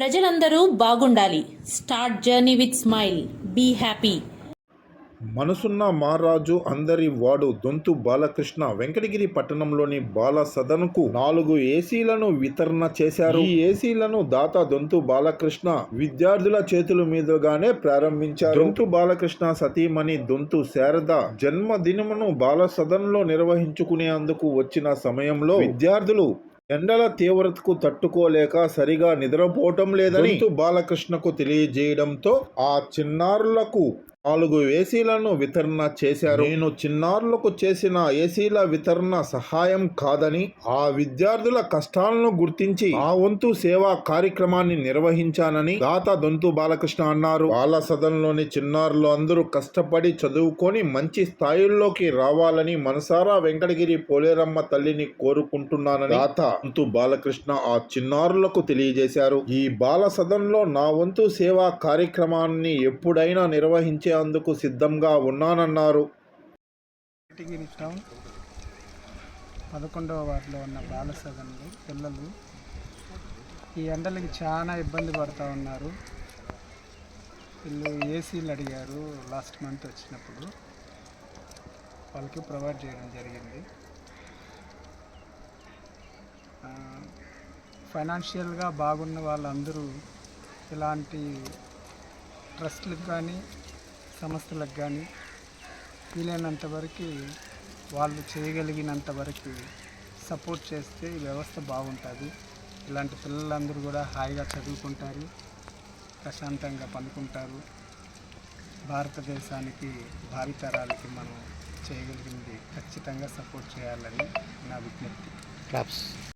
ప్రజలందరూ బాగుండాలి. Start journey with smile. Be happy. మనసున్న మహారాజు అందరి వాడు దొంతు బాలకృష్ణ వెంకటగిరి పట్టణంలోని బాల సదన్కు నాలుగు ఏసీలను వితరణ చేశారు. ఈ ఏసీలను దాత దొంతు బాలకృష్ణ విద్యార్థుల చేతుల మీదుగానే ప్రారంభించారు. దొంతు బాలకృష్ణ సతీమణి దొంతు శారద జన్మదినమును బాల సదన్లో నిర్వహించుకునేందుకు వచ్చిన సమయంలో విద్యార్థులు ఎండల తీవ్రతకు తట్టుకోలేక సరిగా నిద్రపోవటం లేదని బాలకృష్ణకు తెలియజేయడంతో ఆ చిన్నారులకు నాలుగు ఏసీలను వితరణ చేశారు. నేను చిన్నారులకు చేసిన ఏసీల వితరణ సహాయం కాదని ఆ విద్యార్థుల కష్టాలను గుర్తించి ఆ వంతు సేవా కార్యక్రమాన్ని నిర్వహించానని దాత దొంతు బాలకృష్ణ అన్నారు. బాల సదన్లోని చిన్నారులు అందరూ కష్టపడి చదువుకొని మంచి స్థాయిల్లోకి రావాలని మనసారా వెంకటగిరి పోలేరమ్మ తల్లిని కోరుకుంటున్నానని దాత దొంతు బాలకృష్ణ ఆ చిన్నారులకు తెలియజేశారు. ఈ బాల సదన్లో నా వంతు సేవా కార్యక్రమాన్ని ఎప్పుడైనా నిర్వహించేందుకు సిద్ధంగా ఉన్నానన్నారు. పదకొండవ వార్డులో ఉన్న బాలసదన్లు పిల్లలు ఈ ఎండలకి చాలా ఇబ్బంది పడుతూ ఉన్నారు. వీళ్ళు ఏసీలు అడిగారు లాస్ట్ మంత్ వచ్చినప్పుడు. వాళ్ళకి ప్రొవైడ్ చేయడం జరిగింది. ఫైనాన్షియల్గా బాగున్న వాళ్ళందరూ ఇలాంటి ట్రస్ట్లకు కానీ సంస్థలకు కానీ వీలైనంత వరకు వాళ్ళు చేయగలిగినంత వరకు సపోర్ట్ చేస్తే ఈ వ్యవస్థ బాగుంటుంది. ఇలాంటి పిల్లలందరూ కూడా హాయిగా చదువుకుంటారు ప్రశాంతంగా పనుకుంటారు భారతదేశానికి భావితరాలకి మనం చేయగలిగింది ఖచ్చితంగా సపోర్ట్ చేయాలని నా విజ్ఞప్తి.